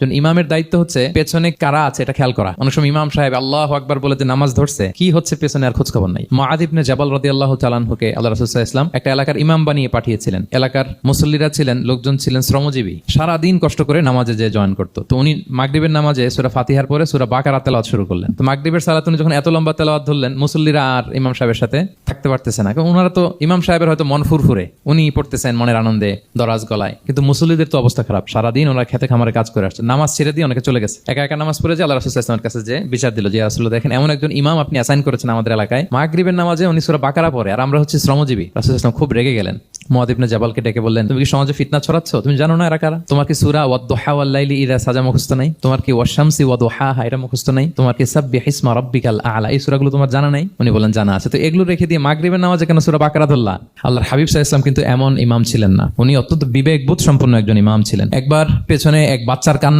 একজন ইমামের দায়িত্ব হচ্ছে পেছনে কারা আছে এটা খেয়াল করা। অনেক সময় ইমাম সাহেব আল্লাহ আকবার বলে যে নামাজ ধরছে, কি হচ্ছে পেছনে আর খোঁজ খবর নাই মাহাদিবনে জাবাল রদি আল্লাহ চালানহুকে আল্লাহ রসুল্লাহ ইসলাম একটা এলাকার ইমাম বানিয়ে পাঠিয়েছিলেন। এলাকার মুসল্লিরা ছিলেন, লোকজন ছিলেন শ্রমজীবী। সারা দিন কষ্ট করে নামাজে যে জয়েন করতো। তো উনি মাগরিবের নামাজে সুরা ফাতিহার পরে সুরা বাকার তেলাওয়াত শুরু করলেন। তো মাগরিবের সালাত উনি যখন এত লম্বা তেলাওয়াত ধরলেন, মুসল্লিরা আর ইমাম সাহেবের সাথে থাকতে পারতেছে না। কারণ ওনারা তো ইমাম সাহেবের হয়তো মন ফুরফুরে উনি পড়তেছেন মনের আনন্দে, দরাজ গলায়। কিন্তু মুসল্লিদের তো অবস্থা খারাপ। সারাদিন ওনারা খেতে খামারে কাজ করে আসছে। নামাজ ছেড়ে দিয়ে অনেকে চলে গেছে। একা একা নামাজ পড়ে যে আল্লাহ রাসুল ইসলামের কাছে যে বিচার দিল যে রাসুল্লাহ দেখেন এমন একজন ইমাম আপনি অ্যাসাইন করেছেন আমাদের এলাকায়। মাগরিবের নামাজে উনি সুরা বাকারা পড়ে, আর আমরা হচ্ছে শ্রমজীবী। রাসুল ইসলাম খুব রেগে গেলেন। মহাদিবনে জাবালকে ডেকে বললেন, তুমি কি সমাজে ফিতনা ছড়াচ্ছ? তুমি জানো না এরা কারা? তোমার কি সুরা ওয়াদ্দোহা ওয়াল্লাইলি ইরা সাজা মুখস্থ নাই? তোমার কি ওয়াশামসি ওয়াদোহা এটা মুখস্থ নাই? তোমার কি সাব্বি হিসমা রব্বিকাল আলা? এই সুরাগুলো তোমার জানা নাই? উনি বলেন জানা আছে। তো এগুলো রেখে দিয়ে মাগরিবের নামাজে কেন সুরা বাকারা ধরলা? আল্লাহর হাবিব সাহা ইসলাম কিন্তু এমন ইমাম ছিলেন না। উনি অত্যন্ত বিবেকবোধ সম্পন্ন একজন ইমাম ছিলেন। একবার পেছনে এক বাচ্চার কান্না